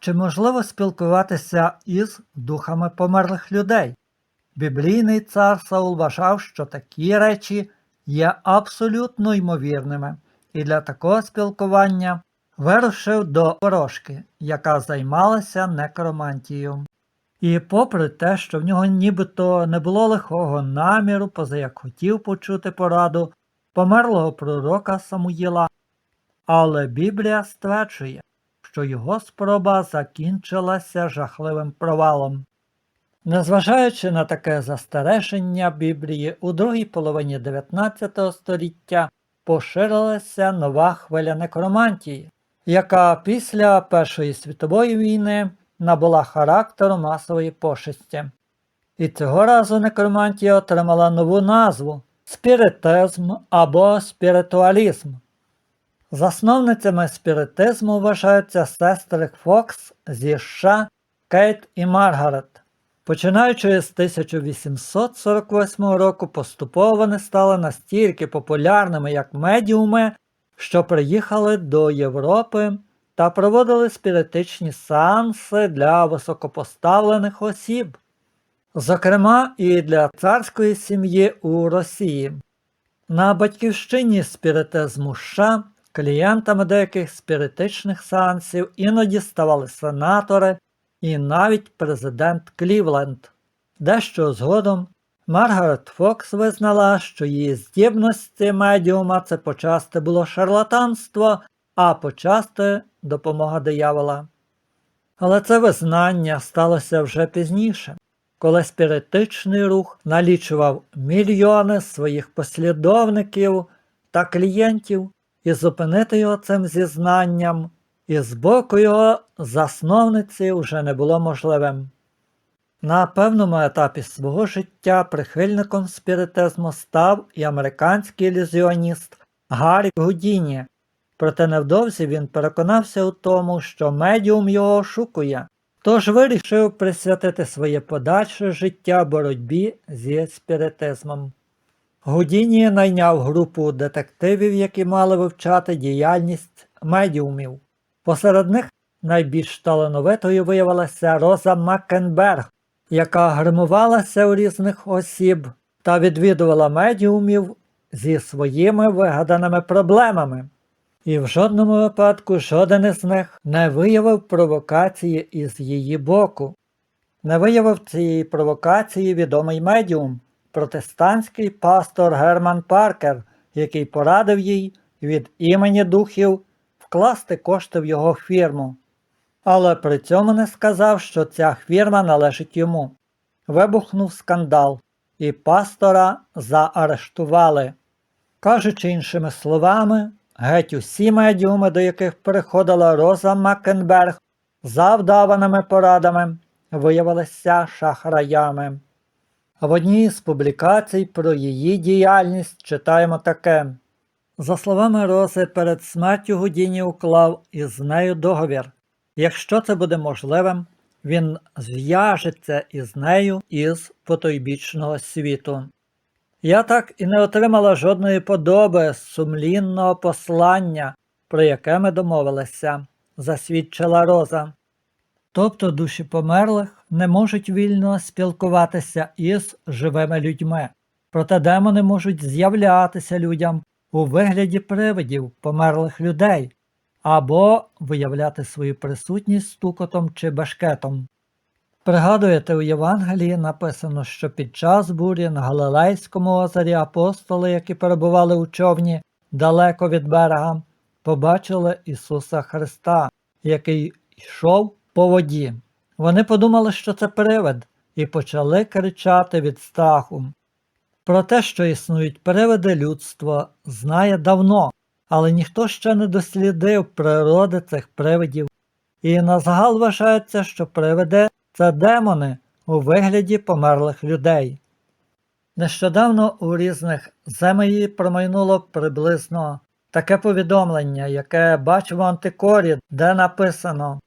Чи можливо спілкуватися із духами померлих людей? Біблійний цар Саул вважав, що такі речі є абсолютно ймовірними, і для такого спілкування вирушив до ворожки, яка займалася некромантією. І попри те, що в нього нібито не було лихого наміру, поза як хотів почути пораду померлого пророка Самуїла, але Біблія стверджує, що його спроба закінчилася жахливим провалом. Незважаючи на таке застереження Біблії, у другій половині 19 століття поширилася нова хвиля некромантії, яка після Першої світової війни набула характеру масової пошесті. І цього разу некромантія отримала нову назву спіритизм або спіритуалізм. Засновницями спіритизму вважаються сестри Фокс зі США, Кейт і Маргарет. Починаючи з 1848 року, поступово вони стали настільки популярними як медіуми, що приїхали до Європи та проводили спіритичні сеанси для високопоставлених осіб, зокрема і для царської сім'ї у Росії. На батьківщині спіритизму США клієнтами деяких спіритичних сеансів іноді ставали сенатори і навіть президент Клівленд. Дещо згодом Маргарет Фокс визнала, що її здібності медіума це почасти було шарлатанство, а почасти допомога диявола. Але це визнання сталося вже пізніше, коли спіритичний рух налічував мільйони своїх послідовників та клієнтів, і зупинити його цим зізнанням і з боку його засновниці вже не було можливим. На певному етапі свого життя прихильником спіритизму став і американський ілюзіоніст Гаррі Гудіні, проте невдовзі він переконався у тому, що медіум його ошукує, тож вирішив присвятити своє подальше життя боротьбі зі спіритизмом. Гудіні найняв групу детективів, які мали вивчати діяльність медіумів. Посеред них найбільш талановитою виявилася Роза Маккенберг, яка гримувалася у різних осіб та відвідувала медіумів зі своїми вигаданими проблемами. І в жодному випадку жоден із них не виявив провокації із її боку. Не виявив цієї провокації відомий медіум, протестантський пастор Герман Паркер, який порадив їй від імені духів вкласти кошти в його фірму. Але при цьому не сказав, що ця фірма належить йому. Вибухнув скандал, і пастора заарештували. Кажучи іншими словами, геть усі медіуми, до яких приходила Роза Маккенберг, за вдаваними порадами, виявилися шахраями. А в одній з публікацій про її діяльність читаємо таке. За словами Рози, перед смертю Гудіні уклав із нею договір. Якщо це буде можливим, він зв'яжеться із нею із потойбічного світу. Я так і не отримала жодної подоби з сумлінного послання, про яке ми домовилися, засвідчила Роза. Тобто душі померлих не можуть вільно спілкуватися із живими людьми, проте демони можуть з'являтися людям у вигляді привидів померлих людей або виявляти свою присутність стукотом чи башкетом. Пригадуєте, у Євангелії написано, що під час бурі на Галилейському озері апостоли, які перебували у човні далеко від берега, побачили Ісуса Христа, який йшов по воді. Вони подумали, що це привид, і почали кричати від страху. Про те, що існують привиди, людство знає давно, але ніхто ще не дослідив природи цих привидів. І на загал вважається, що привиди це демони у вигляді померлих людей. Нещодавно у різних землі промайнуло приблизно таке повідомлення, яке бачив в антикорі, де написано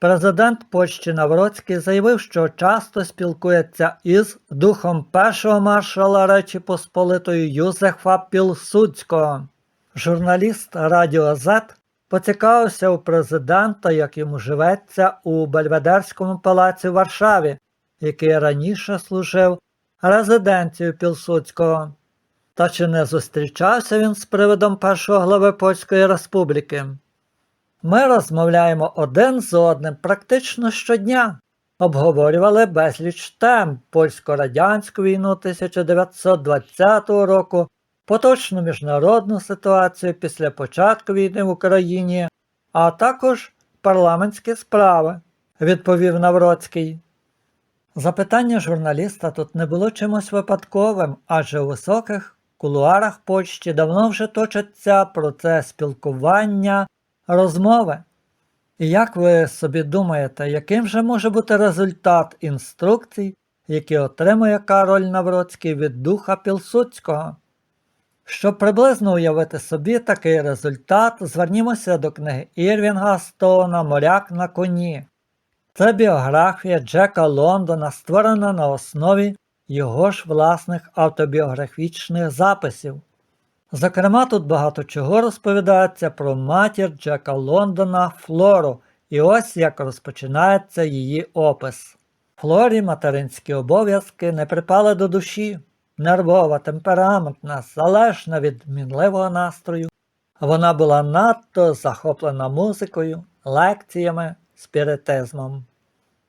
Президент Польщі Навроцький заявив, що часто спілкується із духом першого маршала Речі Посполитої Юзефа Пілсудського. Журналіст Радіо Z поцікавився у президента, як йому живеться у Бельведерському палаці в Варшаві, який раніше служив резиденцією Пілсудського. Та чи не зустрічався він з приводом першого глави Польської Республіки? Ми розмовляємо один з одним практично щодня, обговорювали безліч тем польсько-радянську війну 1920 року, поточну міжнародну ситуацію після початку війни в Україні, а також парламентські справи, відповів Навроцький. Запитання журналіста тут не було чимось випадковим, адже у високих кулуарах Польщі давно вже точаться процес спілкування, розмови. І як ви собі думаєте, яким же може бути результат інструкцій, які отримує Кароль Навроцький від духа Пілсудського? Щоб приблизно уявити собі такий результат, звернімося до книги Ірвінга Стоуна Моряк на коні. Це біографія Джека Лондона, створена на основі його ж власних автобіографічних записів. Зокрема, тут багато чого розповідається про матір Джека Лондона Флору, і ось як розпочинається її опис. Флорі материнські обов'язки не припали до душі, нервова, темпераментна, залежна від мінливого настрою. Вона була надто захоплена музикою, лекціями, спіритизмом.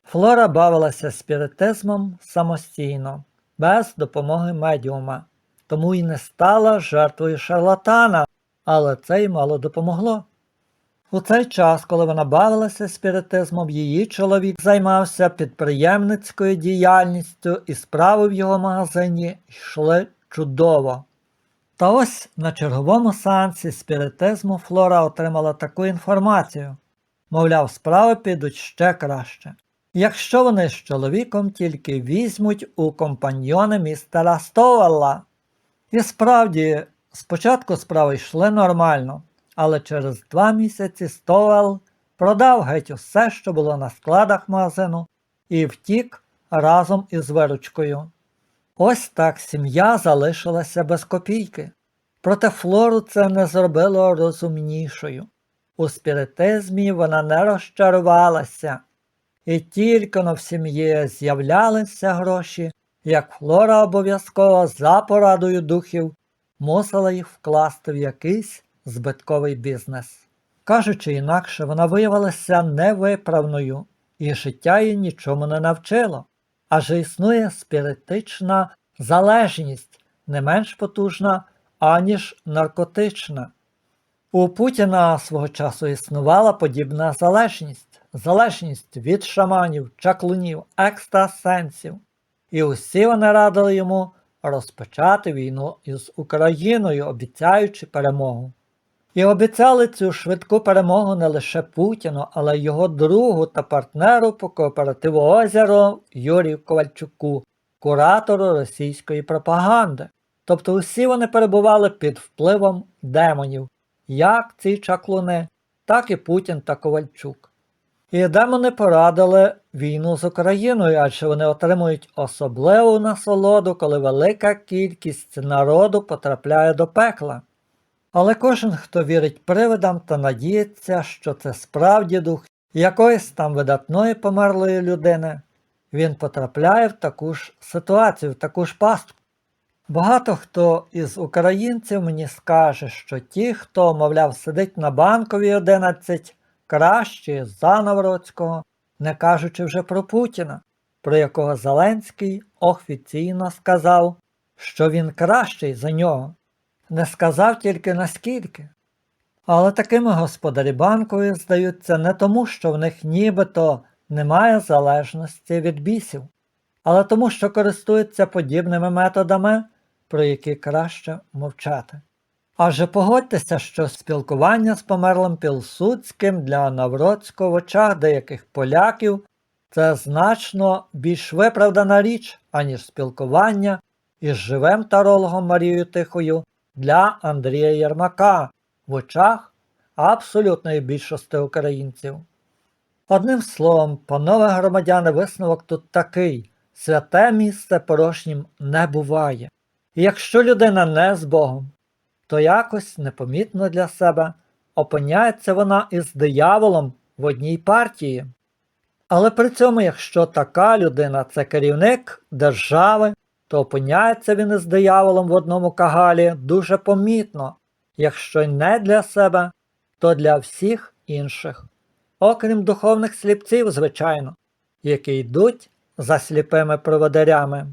Флора бавилася спіритизмом самостійно, без допомоги медіума, тому й не стала жертвою шарлатана, але це й мало допомогло. У цей час, коли вона бавилася спіритизмом, її чоловік займався підприємницькою діяльністю і справи в його магазині йшли чудово. Та ось на черговому сеансі спіритизму Флора отримала таку інформацію мовляв, справи підуть ще краще. Якщо вони з чоловіком тільки візьмуть у компаньйони містера Стовелла. І справді, спочатку справи йшли нормально, але через два місяці Стовел продав геть усе, що було на складах магазину, і втік разом із виручкою. Ось так сім'я залишилася без копійки. Проте Флору це не зробило розумнішою. У спіритизмі вона не розчарувалася, і тільки но в сім'ї з'являлися гроші, як Флора обов'язково за порадою духів мусила їх вкласти в якийсь збитковий бізнес. Кажучи інакше, вона виявилася невиправною, і життя її нічому не навчило, адже існує спіритична залежність, не менш потужна, аніж наркотична. У Путіна свого часу існувала подібна залежність, залежність від шаманів, чаклунів, екстрасенсів, і усі вони радили йому розпочати війну із Україною, обіцяючи перемогу. І обіцяли цю швидку перемогу не лише Путіну, але й його другу та партнеру по кооперативу Озеро Юрію Ковальчуку, куратору російської пропаганди. Тобто усі вони перебували під впливом демонів як ці чаклуни, так і Путін та Ковальчук. І демони порадили війну з Україною, адже вони отримують особливу насолоду, коли велика кількість народу потрапляє до пекла. Але кожен, хто вірить привидам та надіється, що це справді дух якоїсь там видатної померлої людини, він потрапляє в таку ж ситуацію, в таку ж пастку. Багато хто із українців мені скаже, що ті, хто, мовляв, сидить на банковій 11, кращі за Навроцького, не кажучи вже про Путіна, про якого Зеленський офіційно сказав, що він кращий за нього. Не сказав тільки наскільки. Але такими господарі банкові здаються не тому, що в них нібито немає залежності від бісів, але тому, що користуються подібними методами про які краще мовчати. Адже погодьтеся, що спілкування з померлим Пілсудським для Навроцького в очах деяких поляків це значно більш виправдана річ, аніж спілкування із живим тарологом Марією Тихою для Андрія Єрмака в очах абсолютної більшості українців. Одним словом, панове громадяни, висновок тут такий святе місце порожнім не буває. І якщо людина не з Богом, то якось непомітно для себе опиняється вона із дияволом в одній партії. Але при цьому, якщо така людина це керівник держави, то опиняється він із дияволом в одному кагалі дуже помітно, якщо не для себе, то для всіх інших, окрім духовних сліпців, звичайно, які йдуть за сліпими проводарями.